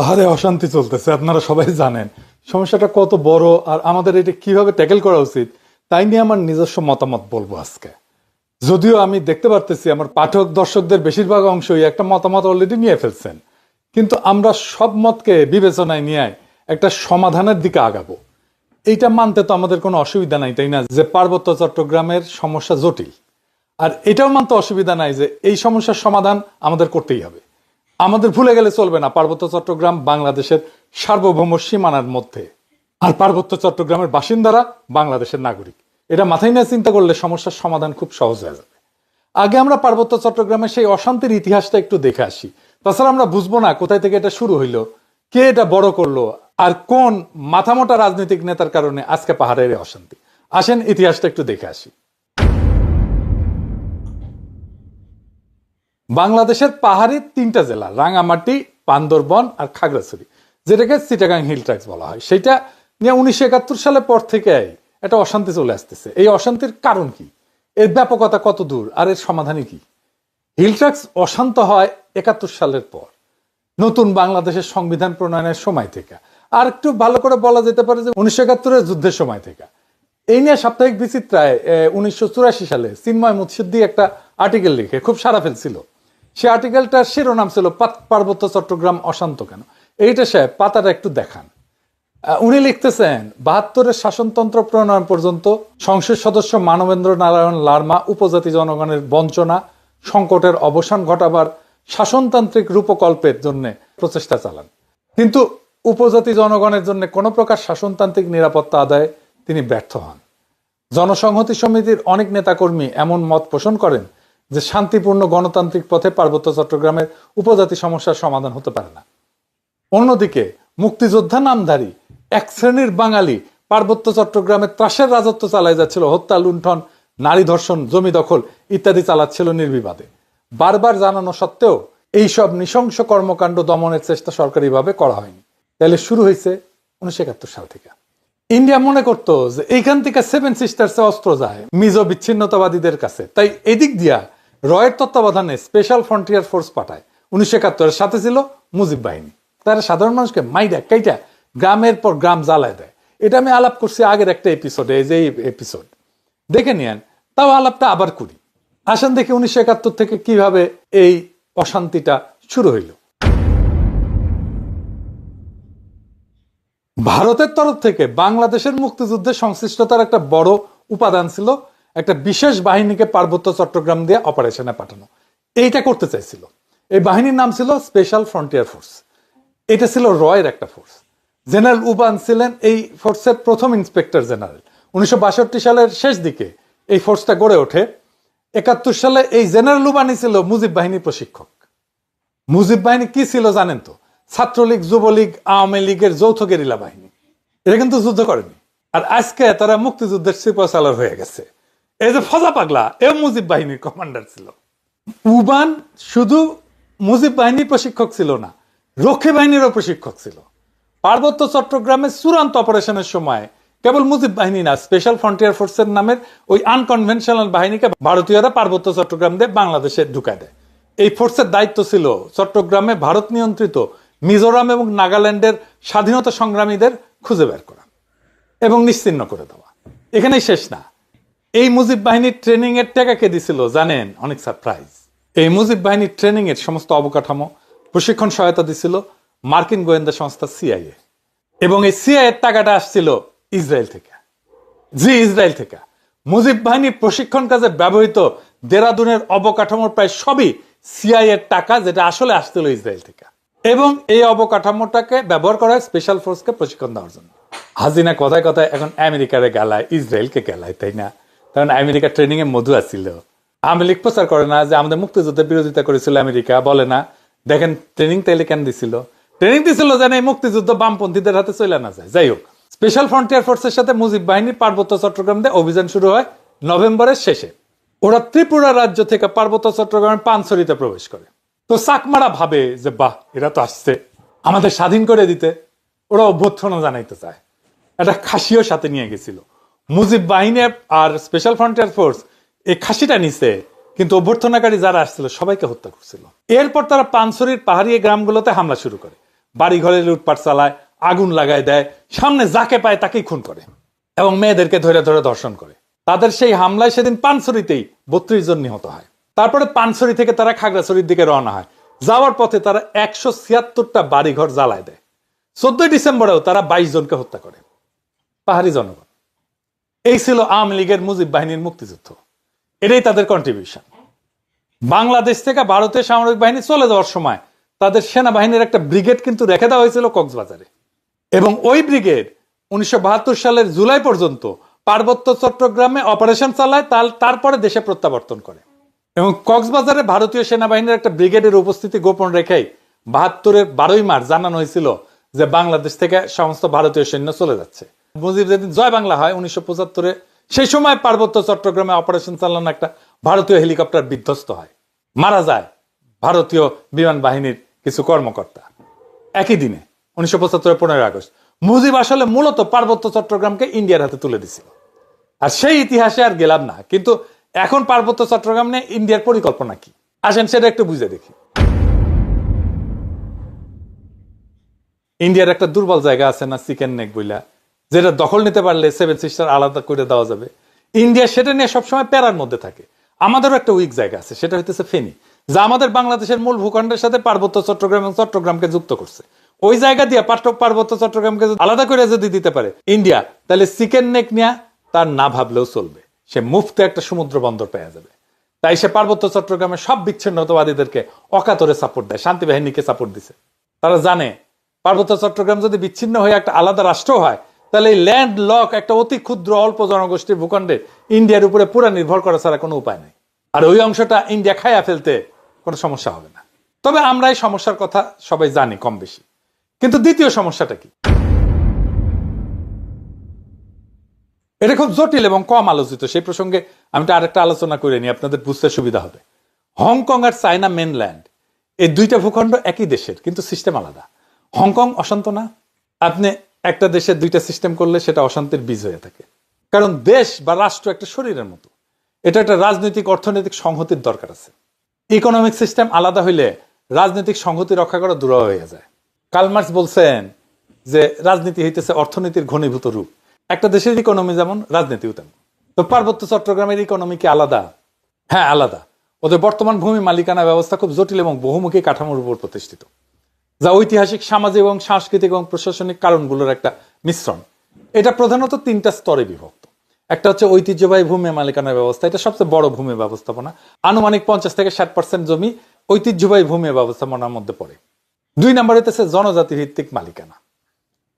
পাহাড়ে অশান্তি চলতেছে, আপনারা সবাই জানেন। সমস্যাটা কত বড় আর আমাদের এটা কীভাবে ট্যাকেল করা উচিত, তাই নিয়ে আমার নিজস্ব মতামত বলব আজকে। যদিও আমি দেখতে পারতেছি আমার পাঠক দর্শকদের বেশিরভাগ অংশই একটা মতামত অলরেডি নিয়ে ফেলছেন। কিন্তু আমরা সব মতকে বিবেচনায় নিয়ে একটা সমাধানের দিকে আগাবো। এইটা মানতে তো আমাদের কোনো অসুবিধা নাই, তাই না? যে পার্বত্য চট্টগ্রামের সমস্যা জটিল। আর এটাও মানতে অসুবিধা নাই যে এই সমস্যার সমাধান আমাদের করতেই হবে। আমাদের ভুলে গেলে চলবে না পার্বত্য চট্টগ্রাম বাংলাদেশের সার্বভৌম সীমানার মধ্যে। আর পার্বত্য চট্টগ্রামের বাসিন্দারা বাংলাদেশের নাগরিক। এটা মাথায় নিয়ে চিন্তা করলে সমস্যার সমাধান খুব সহজ হয়ে যাবে। আগে আমরা পার্বত্য চট্টগ্রামের সেই অশান্তির ইতিহাসটা একটু দেখে আসি। তাছাড়া আমরা বুঝব না কোথায় থেকে এটা শুরু হইল, কে এটা বড় করল, আর কোন মাথামোটা রাজনৈতিক নেতার কারণে আজকে পাহাড়ের অশান্তি। আসেন ইতিহাসটা একটু দেখে আসি। বাংলাদেশের পাহাড়ি তিনটা জেলা রাঙামাটি বান্দরবন আর খাগড়াছড়ি, যেটাকে চিটাগাং হিল ট্র্যাক্স বলা হয়। সেটা নিয়ে উনিশশো একাত্তর সালের পর থেকে একটা অশান্তি চলে আসতেছে। এই অশান্তির কারণ কি? এর ব্যাপকতা কত দূর? আর এর সমাধানই কি? হিল ট্র্যাক্স অশান্ত হয় একাত্তর সালের পর, নতুন বাংলাদেশের সংবিধান প্রণয়নের সময় থেকে। আর একটু ভালো করে বলা যেতে পারে যে উনিশশো একাত্তরের যুদ্ধের সময় থেকে। এই নিয়ে সাপ্তাহিক বিচিত্রায় উনিশশো চুরাশি সালে চিন্ময় মুৎসিদ্দি একটা আর্টিকেল লিখে, খুব সারা ফেলছিল। সে আর্টিকেলটার শিরোনাম ছিল পার্বত্য চট্টগ্রাম অশান্ত কেন? এইটা সে পাতাটা একটু দেখান। উনি লিখতেছেন, বাহাত্তরের শাসনতন্ত্র প্রণয়ন পর্যন্ত সংসদ সদস্য মানবেন্দ্র নারায়ণ লার্মা উপজাতি জনগণের বঞ্চনা, সংকটের অবসান ঘটাবার শাসনতান্ত্রিক রূপকল্পের জন্য প্রচেষ্টা চালান। কিন্তু উপজাতি জনগণের জন্য কোনো প্রকার শাসনতান্ত্রিক নিরাপত্তা আদায়ে তিনি ব্যর্থ হন। জনসংহতি সমিতির অনেক নেতাকর্মী এমন মত পোষণ করেন যে শান্তিপূর্ণ গণতান্ত্রিক পথে পার্বত্য চট্টগ্রামের উপজাতি সমস্যার সমাধান হতে পারে না। অন্যদিকে, মুক্তিযোদ্ধা নামধারী, এক শ্রেণির বাঙালি পার্বত্য চট্টগ্রামে ত্রাসের রাজত্ব চালায় যাচ্ছিল, হত্যা, লুণ্ঠন, নারী ধর্ষণ, জমি দখল ইত্যাদি চালাচ্ছিল নির্বিবাদে। বারবার জানানো সত্ত্বেও এইসব নৃশংস কর্মকাণ্ড দমনের চেষ্টা সরকারিভাবে করা হয়নি। তাহলে শুরু হয়েছে উনিশশো একাত্তর সাল থেকে। ইন্ডিয়া মনে করতো যে এইখান থেকে সেভেন সিস্টার্সে অস্ত্র যায়, মিজো বিচ্ছিন্নতাবাদীদের কাছে। তাই এদিক দিয়া রয়ের তত্ত্বাবধানে স্পেশাল ফ্রন্টিয়ার ফোর্স পাঠায়। উনিশশো একাত্তরের সাথে ছিল মুজিব বাহিনী। তারা সাধারণ মানুষকে মাইডা কাইটা গ্রামের পর গ্রাম জ্বালায় দেয়। এটা আমি আলাপ করছি আগের একটা এপিসোডে যে এপিসোড দেখে নিয়েন, তাও আলাপটা আবার করি। আসেন দেখি উনিশশো একাত্তর থেকে কীভাবে এই অশান্তিটা শুরু হইল। ভারতের তরফ থেকে বাংলাদেশের মুক্তিযুদ্ধে সংশ্লিষ্টতার একটা বড় উপাদান ছিল একটা বিশেষ বাহিনীকে পার্বত্য চট্টগ্রাম দিয়ে অপারেশনে পাঠানো। এইটা করতে চাইছিল। এই বাহিনীর নাম ছিল স্পেশাল ফ্রন্টিয়ার ফোর্স এটা ছিল রয়ের একটা ফোর্স জেনারেল উবান ছিলেন এই ফোর্সের প্রথম ইন্সপেক্টর জেনারেল উনিশশো সালের শেষ দিকে এই ফোর্সটা গড়ে ওঠে। একাত্তর সালে এই জেনারেল উবানি ছিল মুজিব বাহিনীর প্রশিক্ষক। মুজিব বাহিনী কি ছিল জানেন তো? ছাত্রলীগ, যুবলীগ, আওয়ামী লীগের যৌথ গেরিলা বাহিনী। এরা কিন্তু যুদ্ধ করেনি। আর আজকে তারা মুক্তিযুদ্ধের সিপাহসালার হয়ে গেছে। এই যে ফজা পাগলা, এ মুজিব বাহিনীর কমান্ডার ছিল। উবান শুধু মুজিব বাহিনীর প্রশিক্ষক ছিল না, রক্ষী বাহিনীরও প্রশিক্ষক ছিল। পার্বত্য চট্টগ্রামের চূড়ান্ত অপারেশনের সময় কেবল মুজিব বাহিনী না স্পেশাল ফ্রন্টিয়ার ফোর্সের নামের ওই আনকনভেনশনাল বাহিনীকে ভারতীয়রা পার্বত্য চট্টগ্রাম দিয়ে বাংলাদেশে ঢুকায় দেয়। এই ফোর্সের দায়িত্ব ছিল চট্টগ্রামে ভারত নিয়ন্ত্রিত মিজোরাম এবং নাগাল্যান্ডের স্বাধীনতা সংগ্রামীদের খুঁজে বের করা এবং নিশ্চিন্ন করে দেওয়া। এখানেই শেষ না। এই মুজিব বাহিনীর ট্রেনিং এর টাকা কে দিছিল জানেন? অনেক সারপ্রাইজ এই মুজিব বাহিনীর ট্রেনিং এর সমস্ত অবকাঠামো প্রশিক্ষণ সহায়তা দিছিল মার্কিন গোয়েন্দা সংস্থা সিআইএ এবং এই সিআইএ এর টাকাটা আসছিল ইসরায়েল থেকে। জি, ইসরায়েল থেকে। মুজিব বাহিনীর প্রশিক্ষণ কাজে ব্যবহৃত দেরাদুনের অবকাঠামোর প্রায় সবই সিআই এর টাকা যেটা আসলে আসছিল ইসরায়েল থেকে। এবং এই অবকাঠামোটাকে ব্যবহার করা হয় স্পেশাল ফোর্সকে প্রশিক্ষণ দেওয়ার জন্য। হাজিনা কথায় কথায় এখন আমেরিকারে গেলায়, ইসরায়েলকে গেলায়, তাই না? কারণ আমেরিকা ট্রেনিং এ মধু আসছিল আওয়ামী লীগ প্রচার করে না যে আমাদের মুক্তিযুদ্ধের বিরোধিতা করেছিল আমেরিকা, বলে না। দেখেন ট্রেনিং তাইলে কেন দিছিল? ট্রেনিং দিছিল যেন এই মুক্তিযুদ্ধ বামপন্থীদের হাতে চলে না যায়। যাই হোক স্পেশাল ফ্রন্টিয়ার ফোর্সের সাথে মুজিব বাহিনীর পার্বত্য চট্টগ্রাম দিয়ে অভিযান শুরু হয় নভেম্বরের শেষে। ওরা ত্রিপুরা রাজ্য থেকে পার্বত্য চট্টগ্রামের পানছড়িতে প্রবেশ করে। তো চাকমারা ভাবে যে, বাহ, এরা তো আসছে। আমাদের স্বাধীন করে দিতে। ওরা অভ্যর্থনা জানাইতে চায়। একটা খাসিও সাথে নিয়ে গেছিল। মুজিব বাহিনী আর স্পেশাল ফ্রন্টিয়ার ফোর্স এই খাসিটা নিছে, কিন্তু অভ্যর্থনাকারী যারা আসছিল সবাইকে হত্যা করছিল। এরপর তারা পানসরির পাহাড়ি গ্রামগুলোতে হামলা শুরু করে। বাড়িঘরে লুটপাট চালায়, আগুন লাগায় দেয়, সামনে যাকে পায় তাকেই খুন করে এবং মেয়েদেরকে ধরে ধরে ধর্ষণ করে। তাদের সেই হামলায় সেদিন পানছড়িতেই বত্রিশ জন নিহত হয়। তারপরে পানছড়ি থেকে তারা খাগড়াছড়ির দিকে রওনা হয়। যাওয়ার পথে তারা একশো ছিয়াত্তরটা বাড়িঘর জ্বালায় দেয়। চোদ্দই ডিসেম্বরেও তারা বাইশ জনকে হত্যা করে। পাহাড়ি জনগণ। এই ছিল আওয়ামী লীগের মুজিব বাহিনীর মুক্তিযুদ্ধ। এটাই তাদের কন্ট্রিবিউশন বাংলাদেশ থেকে ভারতের সামরিক বাহিনী চলে যাওয়ার সময় তাদের সেনাবাহিনীর একটা ব্রিগেড কিন্তু রেখে দেওয়া হয়েছিল কক্সবাজারে। এবং ওই ব্রিগেড উনিশশো সালের জুলাই পর্যন্ত পার্বত্য চট্টগ্রামে অপারেশন চালায় তার- তারপরে দেশে প্রত্যাবর্তন করে। এবং কক্সবাজারে ভারতীয় সেনাবাহিনীর একটা ব্রিগেডের উপস্থিতি গোপন রেখেই বাহাত্তরের বারোই মার্চ জানানো হয়েছিল যে বাংলাদেশ থেকে সমস্ত ভারতীয় সৈন্য চলে যাচ্ছে। মুজিব যেদিন জয় বাংলা হয় উনিশশো পঁচাত্তরে। সেই সময় পার্বত্য চট্টগ্রামে অপারেশন চালানো একটা ভারতীয় হেলিকপ্টার বিধ্বস্ত হয়। মারা যায় ভারতীয় বিমান বাহিনীর কিছু কর্মকর্তা। একই দিনে, উনিশশো পঁচাত্তরের পনেরোই আগস্ট, মুজিব আসলে মূলত পার্বত্য চট্টগ্রামকে ইন্ডিয়ার হাতে তুলে দিছিল। আর সেই ইতিহাসে আর গেলাম না, কিন্তু এখন পার্বত্য চট্টগ্রাম নিয়ে ইন্ডিয়ার পরিকল্পনা কি? আসেন সেটা একটু বুঝে দেখি। ইন্ডিয়ার একটা দুর্বল জায়গা আছে না চিকেন নেক বইলা। যেটা দখল নিতে পারলে সেভেন সিস্টার আলাদা করে দেওয়া যাবে। ইন্ডিয়া সেটা নিয়ে সবসময় প্যারার মধ্যে থাকে। আমাদেরও একটা উইক জায়গা আছে, সেটা হইতেছে ফেনী, যা আমাদের বাংলাদেশের মূল ভূখণ্ডের সাথে পার্বত্য চট্টগ্রাম এবং চট্টগ্রামকে যুক্ত করছে। ওই জায়গা দিয়ে পাঠক পার্বত্য চট্টগ্রামকে আলাদা করে যদি দিতে পারে ইন্ডিয়া তাহলে চিকেন নেক নিয়ে তার না ভাবলেও চলবে। সে মুফতে একটা সমুদ্র বন্দর পেয়ে যাবে। তাই সে পার্বত্য চট্টগ্রামের সব বিচ্ছিন্নতাবাদীদেরকে অকাতরে সাপোর্ট দেয়, শান্তি বাহিনীকে সাপোর্ট দিছে। তারা জানে, পার্বত্য চট্টগ্রাম যদি বিচ্ছিন্ন হয়ে একটা আলাদা রাষ্ট্র হয় তাহলে এই ল্যান্ড লক একটা অতি ক্ষুদ্র অল্প জনগোষ্ঠীর ভূখণ্ডে ইন্ডিয়ার উপরে পুরো নির্ভর করা ছাড়া কোনো উপায় নেই। আর ওই অংশটা ইন্ডিয়া খাইয়া ফেলতে কোনো সমস্যা হবে না। তবে আমরা এই সমস্যার কথা সবাই জানি কম বেশি। কিন্তু দ্বিতীয় সমস্যাটা কি? এটা খুব জটিল এবং কম আলোচিত। সেই প্রসঙ্গে আমি তো আরেকটা আলোচনা করে নিই, আপনাদের বুঝতে সুবিধা হবে। হংকং আর চায়না মেনল্যান্ড এই দুইটা ভূখণ্ড একই দেশের, কিন্তু সিস্টেম আলাদা। হংকং অশান্ত না? আপনি একটা দেশের দুইটা সিস্টেম করলে সেটা অশান্তির বীজ হয়ে থাকে। কারণ দেশ বা রাষ্ট্র একটা শরীরের মতো। এটা একটা রাজনৈতিক, অর্থনৈতিক সংহতির দরকার আছে। ইকোনমিক সিস্টেম আলাদা হইলে রাজনৈতিক সংহতি রক্ষা করা দূর হয়ে যায়। কালমার্স বলছেন যে রাজনীতি হইতেছে অর্থনীতির ঘনীভূত রূপ। একটা দেশের ইকোনমি যেমন, রাজনীতিও তেমন। তো পার্বত্য চট্টগ্রামের ইকোনমি কি আলাদা? হ্যাঁ আলাদা। ওদের বর্তমান ভূমি মালিকানা ব্যবস্থা খুব জটিল এবং বহুমুখী কাঠামোর উপর প্রতিষ্ঠিত। যা ঐতিহাসিক, সামাজিক এবং সাংস্কৃতিক এবং প্রশাসনিক কারণগুলোর একটা মিশ্রণ। এটা প্রধানত তিনটা স্তরে বিভক্ত। একটা হচ্ছে ঐতিহ্যবাহী ভূমি মালিকানা ব্যবস্থা। এটা সবচেয়ে বড় ভূমি ব্যবস্থাপনা। আনুমানিক পঞ্চাশ থেকে ষাট পার্সেন্ট জমি ঐতিহ্যবাহী ভূমি ব্যবস্থাপনার মধ্যে পড়ে। দুই নম্বর হইতেছে জনজাতি ভিত্তিক মালিকানা।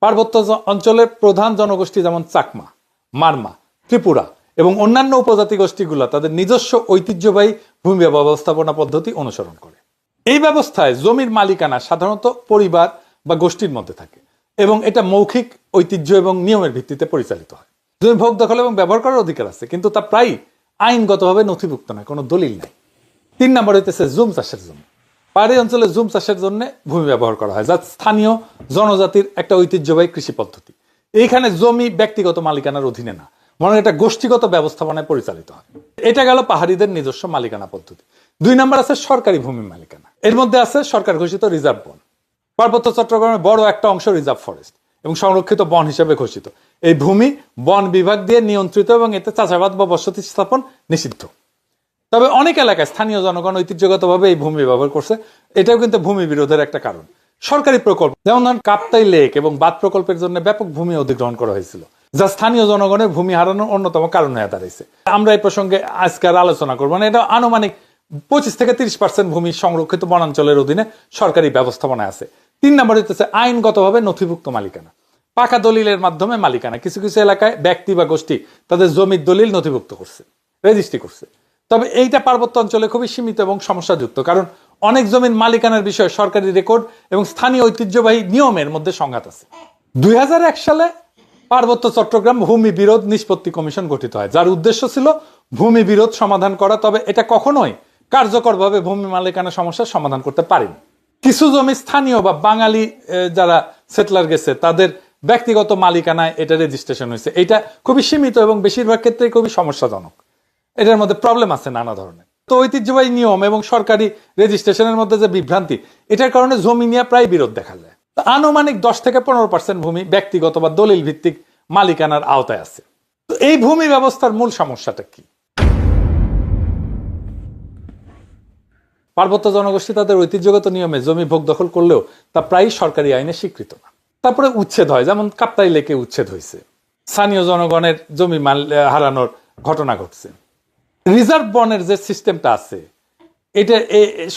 পার্বত্য অঞ্চলের প্রধান জনগোষ্ঠী যেমন চাকমা, মারমা, ত্রিপুরা এবং অন্যান্য উপজাতি গোষ্ঠীগুলো তাদের নিজস্ব ঐতিহ্যবাহী ভূমি ব্যবস্থাপনা পদ্ধতি অনুসরণ করে। এই ব্যবস্থায় জমির মালিকানা সাধারণত পরিবার বা গোষ্ঠীর মধ্যে থাকে এবং এটা মৌখিক, ঐতিহ্য এবং নিয়মের ভিত্তিতে পরিচালিত হয়। জমি ভোগ দখল এবং ব্যবহার করার অধিকার আছে, কিন্তু তা প্রায় আইনগতভাবে নথিভুক্ত নয়, কোনো দলিল নাই। তিন নম্বর হইতেছে জুম চাষের জন্য। পাহাড়ি অঞ্চলে জুম চাষের জন্য ভূমি ব্যবহার করা হয়, যা স্থানীয় জনজাতির একটা ঐতিহ্যবাহী কৃষি পদ্ধতি। এইখানে জমি ব্যক্তিগত মালিকানার অধীনে না, বরং এটা গোষ্ঠীগত ব্যবস্থাপনায় পরিচালিত হয়। এটা গেল পাহাড়িদের নিজস্ব মালিকানা পদ্ধতি। দুই নম্বর আছে সরকারি ভূমি মালিকানা। এর মধ্যে আছে সরকার ঘোষিত রিজার্ভ বন। পার্বত্য চট্টগ্রামের বড় একটা অংশ রিজার্ভ ফরেস্ট এবং সংরক্ষিত বন হিসেবে ঘোষিত। এই ভূমি বন বিভাগ দিয়ে নিয়ন্ত্রিত এবং এতে চাষাবাদ বা বসতি স্থাপন নিষিদ্ধ। তবে অনেক এলাকায় স্থানীয় জনগণ ঐতিহ্যগতভাবে এই ভূমি ব্যবহার করছে। এটাও কিন্তু ভূমি বিরোধের একটা কারণ। সরকারি প্রকল্প, যেমন ধরেন কাপ্তাই লেক এবং বাদ প্রকল্পের জন্য ব্যাপক ভূমি অধিগ্রহণ করা হয়েছিল, যা স্থানীয় জনগণের ভূমি হারানোর অন্যতম কারণ হয়ে দাঁড়িয়েছে আমরা এই প্রসঙ্গে আজকে আলোচনা করব না। এটা আনুমানিক পঁচিশ থেকে তিরিশ পার্সেন্ট ভূমি সংরক্ষিত বনাঞ্চলের অধীনে সরকারি ব্যবস্থাপনায় আছে। তিন নম্বর হচ্ছে আইনগতভাবে নথিভুক্ত মালিকানা। পাকা দলিলের মাধ্যমে মালিকানা। কিছু কিছু এলাকায় ব্যক্তি বা গোষ্ঠী তাদের জমির দলিল নথিভুক্ত করছে, রেজিস্ট্রি করছে। তবে এইটা পার্বত্য অঞ্চলে খুবই সীমিত এবং সমস্যাযুক্ত, কারণ অনেক জমির মালিকানার বিষয়ে সরকারি রেকর্ড এবং স্থানীয় ঐতিহ্যবাহী নিয়মের মধ্যে সংঘাত আছে। দুই হাজার এক সালে পার্বত্য চট্টগ্রাম ভূমি বিরোধ নিষ্পত্তি কমিশন গঠিত হয়, যার উদ্দেশ্য ছিল ভূমি বিরোধ সমাধান করা। তবে এটা কখনোই কার্যকরভাবে ভূমি মালিকানা সমস্যার সমাধান করতে পারেনি। কিছু জমি স্থানীয় বা বাঙালি যারা সেটলার গেছে, তাদের ব্যক্তিগত মালিকানায় এটা রেজিস্ট্রেশন হয়েছে। এটা খুবই সীমিত এবং বেশিরভাগ ক্ষেত্রে খুবই সমস্যাজনক। এটার মধ্যে প্রবলেম আছে নানা ধরনের। তো ঐতিহ্যবাহী নিয়ম এবং সরকারি রেজিস্ট্রেশনের মধ্যে যে বিভ্রান্তি, এটার কারণে জমি নিয়ে প্রায় বিরোধ দেখা যায়। আনুমানিক দশ থেকে পনেরো পার্সেন্ট ভূমি ব্যক্তিগত বা দলিল ভিত্তিক মালিকানার আওতায় আছে। তো এই ভূমি ব্যবস্থার মূল সমস্যাটা কি? পার্বত্য জনগোষ্ঠী তাদের ঐতিহ্যগত নিয়মে জমি ভোগ দখল করলেও তা প্রায়ই সরকারি আইনে স্বীকৃত না। তারপরে উচ্ছেদ হয়, যেমন কাপ্তাই লেকে উচ্ছেদ হয়েছে। স্থানীয় জনগণের জমি মাল হারানোর ঘটনা ঘটছে। রিজার্ভ বনের যে সিস্টেমটা আছে, এটা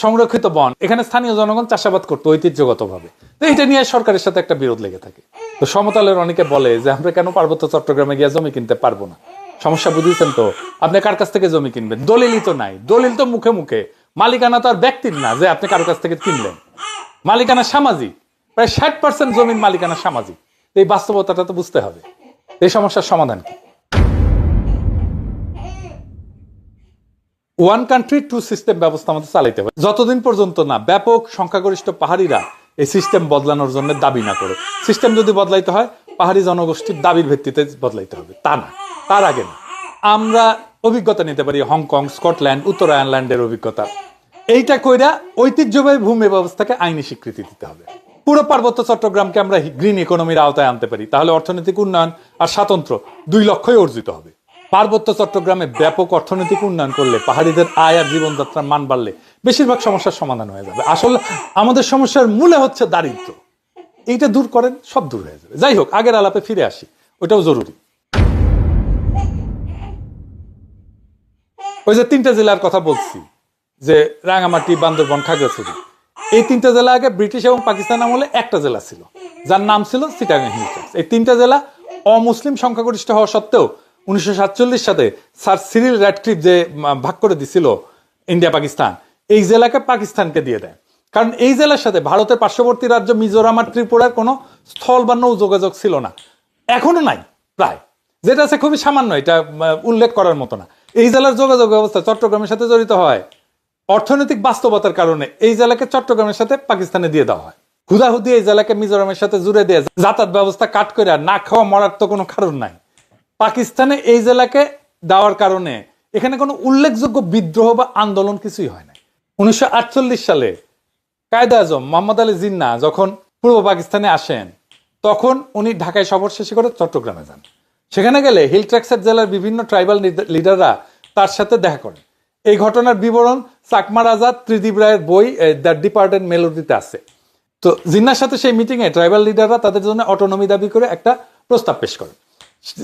সংরক্ষিত বন, এখানে স্থানীয় জনগণ চাষাবাদ করতো ঐতিহ্যগতভাবে। তো এটা নিয়ে সরকারের সাথে একটা বিরোধ লেগে থাকে। তো সমতলের অনেকে বলে যে, আমরা কেন পার্বত্য চট্টগ্রামে গিয়ে জমি কিনতে পারব না? সমস্যা বুঝেছেন তো? আপনি কার কাছ থেকে জমি কিনবেন? দলিলই তো নাই। দলিল তো মুখে মুখে মালিকানা তো আর ব্যক্তির না যে আপনি কারও কাছ থেকে কিনলেন। মালিকানা সামাজিক। প্রায় ষাট পার্সেন্ট জমির মালিকানা সামাজিক। এই বাস্তবতাটা তো বুঝতে হবে। এই সমস্যার সমাধান কি? ওয়ান কান্ট্রি টু সিস্টেম ব্যবস্থা আমাদের চালাইতে হবে। যতদিন পর্যন্ত না ব্যাপক সংখ্যাগরিষ্ঠ পাহাড়িরা এই সিস্টেম বদলানোর জন্য দাবি না করে। সিস্টেম যদি বদলাইতে হয়, পাহাড়ি জনগোষ্ঠীর দাবির ভিত্তিতে বদলাইতে হবে। তা না। তার আগে না। আমরা অভিজ্ঞতা নিতে পারি হংকং স্কটল্যান্ড, উত্তর আয়ারল্যান্ডের অভিজ্ঞতা। এইটা কইরা ঐতিহ্যবাহী ভূমি ব্যবস্থাকে আইনি স্বীকৃতি দিতে হবে। পুরো পার্বত্য চট্টগ্রামকে আমরা গ্রিন ইকোনমির আওতায় আনতে পারি। তাহলে অর্থনৈতিক উন্নয়ন আর স্বাতন্ত্র দুই লক্ষ্যই অর্জিত হবে। পার্বত্য চট্টগ্রামে ব্যাপক অর্থনৈতিক উন্নয়ন করলে পাহাড়িদের আয় আর জীবনযাত্রার মান বাড়লে বেশিরভাগ সমস্যার সমাধান হয়ে যাবে। আসলে আমাদের সমস্যার মূলে হচ্ছে দারিদ্র। এইটা দূর করেন, সব দূর হয়ে যাবে। যাই হোক, আগের আলাপে ফিরে আসি। ওটাও জরুরি। ওই যে তিনটা জেলার কথা বলছি, যে রাঙামাটি, বান্দরবন, খাগড়াছড়ি। এই তিনটা জেলা আগে ব্রিটিশ এবং পাকিস্তান আমলে একটা জেলা ছিল, যার নাম ছিল সিটাগাং হিলস এই তিনটা জেলা অমুসলিম সংখ্যাগরিষ্ঠ হওয়া সত্ত্বেও উনিশশো সাতচল্লিশ সালে স্যার সিরিল র্যাডক্লিফ যে ভাগ করে দিছিল ইন্ডিয়া, পাকিস্তান, এই জেলাকে পাকিস্তানকে দিয়ে দেয়। কারণ এই জেলার সাথে ভারতের পার্শ্ববর্তী রাজ্য মিজোরাম আর ত্রিপুরার কোনো স্থল বা নৌ যোগাযোগ ছিল না। এখনও নাই, প্রায়। যেটা আছে খুবই সামান্য, এটা উল্লেখ করার মতো না। এই জেলার যোগাযোগ ব্যবস্থা চট্টগ্রামের সাথে জড়িত হয়। অর্থনৈতিক বাস্তবতার কারণে এই জেলাকে চট্টগ্রামের সাথে পাকিস্তানে দিয়ে দেওয়া হয়। হুদাহুদি এই জেলাকে মিজোরামের সাথে জুড়ে দিয়ে যাতায়াত ব্যবস্থা কাট করে না খাওয়া মরার তো কোনো কারণ নাই। পাকিস্তানে এই জেলাকে দেওয়ার কারণে এখানে কোনো উল্লেখযোগ্য বিদ্রোহ বা আন্দোলন কিছুই হয় না উনিশশো আটচল্লিশ সালে কায়দা আজম মোহাম্মদ আলী জিন্না যখন পূর্ব পাকিস্তানে আসেন, তখন উনি ঢাকায় সফর শেষে করে চট্টগ্রামে যান। সেখানে গেলে হিল ট্র্যাক্সার জেলার বিভিন্ন ট্রাইবাল লিডাররা তার সাথে দেখা করেন। এই ঘটনার বিবরণ চাকমার আজাদ ত্রিদীপ রায়ের বই দ্য ডিপার্টেন্ট মেলোডিতে আছে। তো জিন্নার সাথে সেই মিটিংয়ে ট্রাইবাল লিডাররা তাদের জন্য অটোনমি দাবি করে একটা প্রস্তাব পেশ করেন।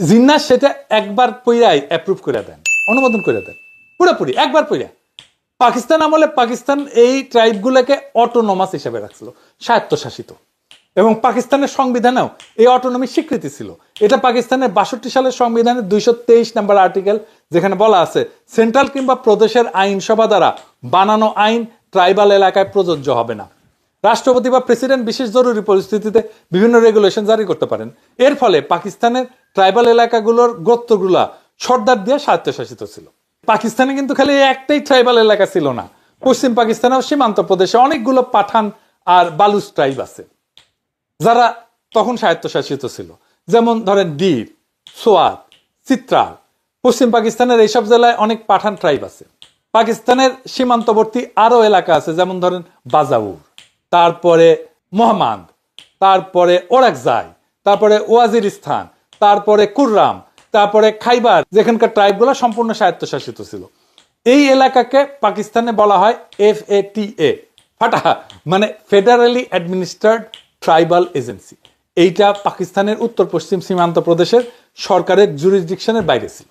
জিন্না সেটা একবার পইরাই অ্যাপ্রুভ করে দেন, অনুমোদন করে দেন, পুরোপুরি একবার পইরা। পাকিস্তান আমলে পাকিস্তান এই ট্রাইবগুলোকে অটোনোমাস হিসেবে রাখছিল, স্বায়ত্তশাসিত। এবং পাকিস্তানের সংবিধানেও এই অটোনমি স্বীকৃতি ছিল। এটা পাকিস্তানের বাষট্টি সালের সংবিধানের দুইশো তেইশ নাম্বার আর্টিকেল যেখানে বলা আছে, সেন্ট্রাল কিংবা প্রদেশের আইনসভা দ্বারা বানানো আইন ট্রাইবাল এলাকায় প্রযোজ্য হবে না। রাষ্ট্রপতি বা প্রেসিডেন্ট বিশেষ জরুরি পরিস্থিতিতে বিভিন্ন রেগুলেশন জারি করতে পারেন। এর ফলে পাকিস্তানের ট্রাইবাল এলাকাগুলোর গোত্রগুলা সর্দার দিয়ে স্বায়ত্তশাসিত ছিল। পাকিস্তানে কিন্তু খালি একটাই ট্রাইবাল এলাকা ছিল না। পশ্চিম পাকিস্তানেও সীমান্ত প্রদেশে অনেকগুলো পাঠান আর বালুচ ট্রাইব আছে। যারা তখন স্বায়ত্তশাসিত ছিল, যেমন ধরেন ডির সোয়াত, চিত্রাল, পশ্চিম পাকিস্তানের এইসব জেলায় অনেক পাঠান ট্রাইব আছে। পাকিস্তানের সীমান্তবর্তী আরও এলাকা আছে, যেমন ধরেন বাজাউর, তারপরে মোহাম্মদ, তারপরে ওরাকজাই, তারপরে ওয়াজির ওয়াজিরিস্তান, তারপরে কুররাম, তারপরে খাইবার, যেখানকার ট্রাইবগুলো সম্পূর্ণ স্বায়ত্তশাসিত ছিল। এই এলাকাকে পাকিস্তানে বলা হয় এফ এ টি এ ফাটা মানে ফেডারেলি অ্যাডমিনিস্ট্রার্ড ট্রাইবাল এজেন্সি। এইটা পাকিস্তানের উত্তর পশ্চিম সীমান্ত প্রদেশের সরকারের জুরিসডিকশনের বাইরে ছিল।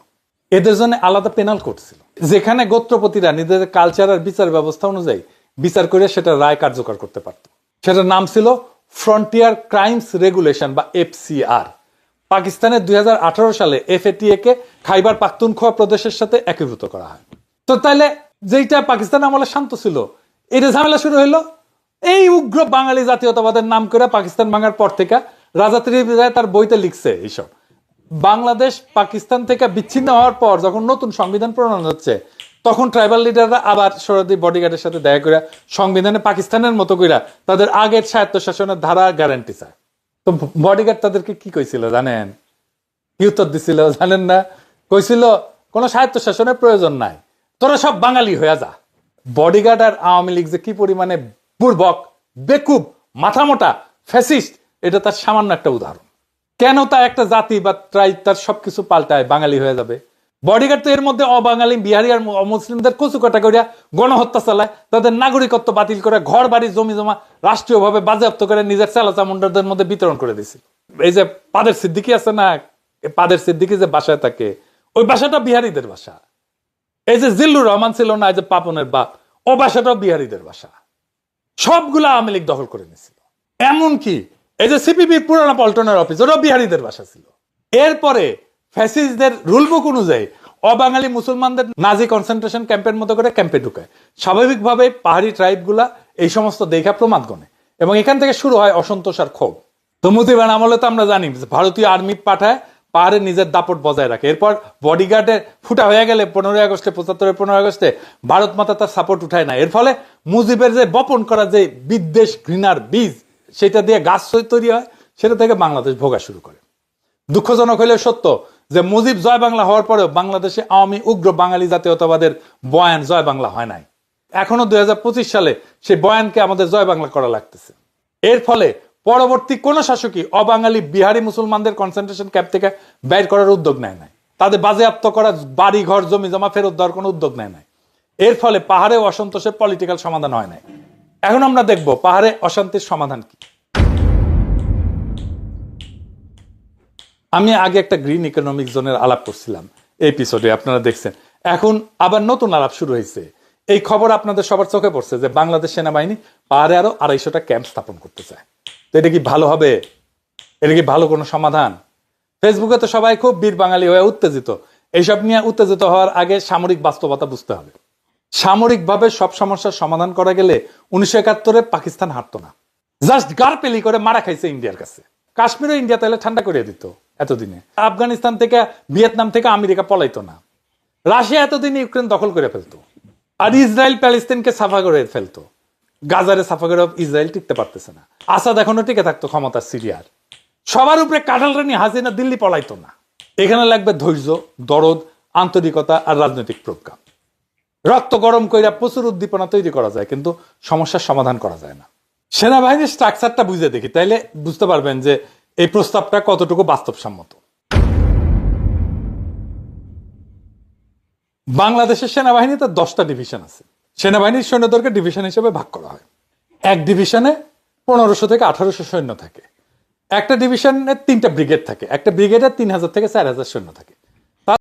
এদের জন্য আলাদা পেনাল কোড ছিল। যেখানে গোত্রপতিরা নিজেদের কালচার আর বিচার ব্যবস্থা অনুযায়ী বিচার করে সেটা রায় কার্যকর করতে পারত। সেটার নাম ছিল ফ্রন্টিয়ার ক্রাইমস রেগুলেশন বা এফসিআর পাকিস্তানের দুই হাজার আঠারো সালে এফএটিএ কে খাইবার পাখতুনখোয়া প্রদেশের সাথে একীভূত করা হয়। তো তাইলে যেইটা পাকিস্তান আমলে শান্ত ছিল এটা ঝামেলা শুরু হইল এই উগ্র বাঙালি জাতীয়তাবাদের নাম করে পাকিস্তান ভাঙার পর থেকে রাজা ত্রিদিব রায় তার বইতে লিখছে এইসব। বাংলাদেশ পাকিস্তান থেকে বিচ্ছিন্ন হওয়ার পর যখন নতুন সংবিধান প্রণয়ন হচ্ছে, তখন ট্রাইবাল লিডাররা আবার সরদি বডিগার্ডের সাথে দেখা করে সংবিধানে পাকিস্তানের মতো কইরা তাদের আগের স্বায়ত্তশাসনের ধারা গ্যারান্টি চায়। তো বডিগার্ড তাদেরকে কি কইছিল জানেন? কি উত্তর দিছিল জানেন না? কইছিল, কোনো স্বায়ত্ত শাসনের প্রয়োজন নাই, তোরা সব বাঙালি হয়ে যা। বডিগার্ড আর আওয়ামী লীগ যে কি পরিমাণে বুর্বক, বেকুব মাথা মোটা ফ্যাসিস্ট, এটা তার সামান্য একটা উদাহরণ। কেন তা একটা জাতি বা ট্রাইব তার সবকিছু পাল্টায়, বাঙালি হয়ে যাবে? বডিগার্ড তো এর মধ্যে অবাঙালি, বিহারি আর মুসলিমদের কচু কাটা করিয়া গণহত্যা চালায়, তাদের নাগরিকত্ব বাতিল করে ঘর বাড়ি জমি জমা, রাষ্ট্রীয়ভাবে বাজেয়াপ্ত করে নিজের চালা চামুন্ডারদের মধ্যে বিতরণ করে দিছে এই যে পাদের সিদ্দিকি আছে না পাদের সিদ্দিকি যে বাসায় থাকে, ওই বাসাটা বিহারিদের বাসা। এই যে জিল্লুর রহমান ছিল না, এই যে পাপনের বাপ, ও বাসাটাও বিহারিদের বাসা। সবগুলো আওয়ামী লীগ দখল করে নিয়েছিল। এমনকি এই যে সিপিবির পুরানা পল্টনের অফিস ওটাও বিহারিদের বাসা ছিল। এরপরে ফ্যাসিস্টদের রুল বুক অনুযায়ী অবাঙালি মুসলমানদের নাজি কনসেন্ট্রেশন ক্যাম্পের মতো করে ক্যাম্পে ঢুকায়। স্বাভাবিকভাবে পাহাড়ি ট্রাইবগুলা এই সমস্ত দেখা প্রমাদ গণে। এবং এখান থেকে শুরু হয় অসন্তোষ আর ক্ষোভ। তো মুতিবান আমলে তো আমরা জানি যে ভারতীয় আর্মি পাঠায় পাহাড়ে নিজের দাপট বজায় রাখে। এরপর বডিগার্ডের ফুটা হয়ে গেলে পনেরোই আগস্টে, পঁচাত্তরের পনেরোই আগস্টে ভারত মাতা তার সাপোর্ট উঠায় না। এর ফলে মুজিবের যে বপন করা যে বিদ্বেষ ঘৃণার বীজ, সেটা দিয়ে গাছ তৈরি হয়, সেটা থেকে বাংলাদেশ ভোগা শুরু করে। দুঃখজনক হলেও সত্য যে মুজিব জয় বাংলা হওয়ার পরেও বাংলাদেশে আওয়ামী উগ্র বাঙালি জাতীয়তাবাদের বয়ান জয় বাংলা হয় নাই। এখনও দুই হাজার পঁচিশ সালে সেই বয়ানকে আমাদের জয় বাংলা করা লাগতেছে। এর ফলে পরবর্তী কোন শাসকই অবাঙালি বিহারি মুসলমানদের কনসেন্ট্রেশন ক্যাম্প থেকে বের করার উদ্যোগ নেয় নাই। তাদের বাজেয়াপ্ত করা বাড়ি ঘর জমি জমা ফেরত দেওয়ার কোনো উদ্যোগ নেয় নাই। এর ফলে পাহাড়ে অসন্তোষের পলিটিক্যাল সমাধান হয় নাই। এখন আমরা দেখব পাহাড়ে অশান্তির সমাধান কি। আমি আগে একটা গ্রিন ইকোনমিক জোনের আলাপ করছিলাম। এপিসোডে আপনারা দেখছেন। এখন আবার নতুন আলাপ শুরু হয়েছে। এই খবর আপনাদের সবার চোখে পড়ছে যে বাংলাদেশ সেনাবাহিনী পাহাড়ে আরও আড়াইশোটা ক্যাম্প স্থাপন করতে চায়। তো এটা কি ভালো হবে? এটা কি ভালো কোনো সমাধান? ফেসবুকে তো সবাই খুব বীর বাঙালি হয়ে উত্তেজিত। এইসব নিয়ে উত্তেজিত হওয়ার আগে সামরিক বাস্তবতা বুঝতে হবে। সামরিকভাবে সব সমস্যার সমাধান করা গেলে উনিশশো একাত্তরে পাকিস্তান হারতো না। জাস্ট গারপেলি করে মারা খাইছে ইন্ডিয়ার কাছে। কাশ্মীরও ইন্ডিয়া তাহলে ঠান্ডা করে দিত এতদিনে। আফগানিস্তান থেকে ভিয়েতনাম থেকে আমেরিকা পলাইতো না। রাশিয়া এতদিনে ইউক্রেন দখল করে ফেলতো। আর ইসরায়েল প্যালেস্তিনকে সাফা করে ফেলতো। গাজারে সাফা করে ইসরায়েল টিকতে পারতেছে না। আসাদ এখনও টিকে থাকতো ক্ষমতা সিরিয়ার। সবার উপরে কাঁঠাল রানী হাসিনা দিল্লি পলাইতো না। এখানে লাগবে ধৈর্য, দরদ, আন্তরিকতা আর রাজনৈতিক প্রজ্ঞা। রক্ত গরম কইরা প্রচুর উদ্দীপনা তৈরি করা যায়, কিন্তু সমস্যার সমাধান করা যায় না। সেনাবাহিনীর স্ট্রাকচারটা বুঝে দেখি। তাইলে বুঝতে পারবেন যে এই প্রস্তাবটা কতটুকু বাস্তবসম্মত। বাংলাদেশের সেনাবাহিনীতে দশটা ডিভিশন আছে। সেনাবাহিনীর সৈন্যদেরকে ডিভিশন হিসেবে ভাগ করা হয়। এক ডিভিশনে পনেরোশো থেকে আঠারোশো সৈন্য থাকে। একটা ডিভিশনে তিনটা ব্রিগেড থাকে। একটা ব্রিগেডে তিন হাজার থেকে চার হাজার সৈন্য থাকে।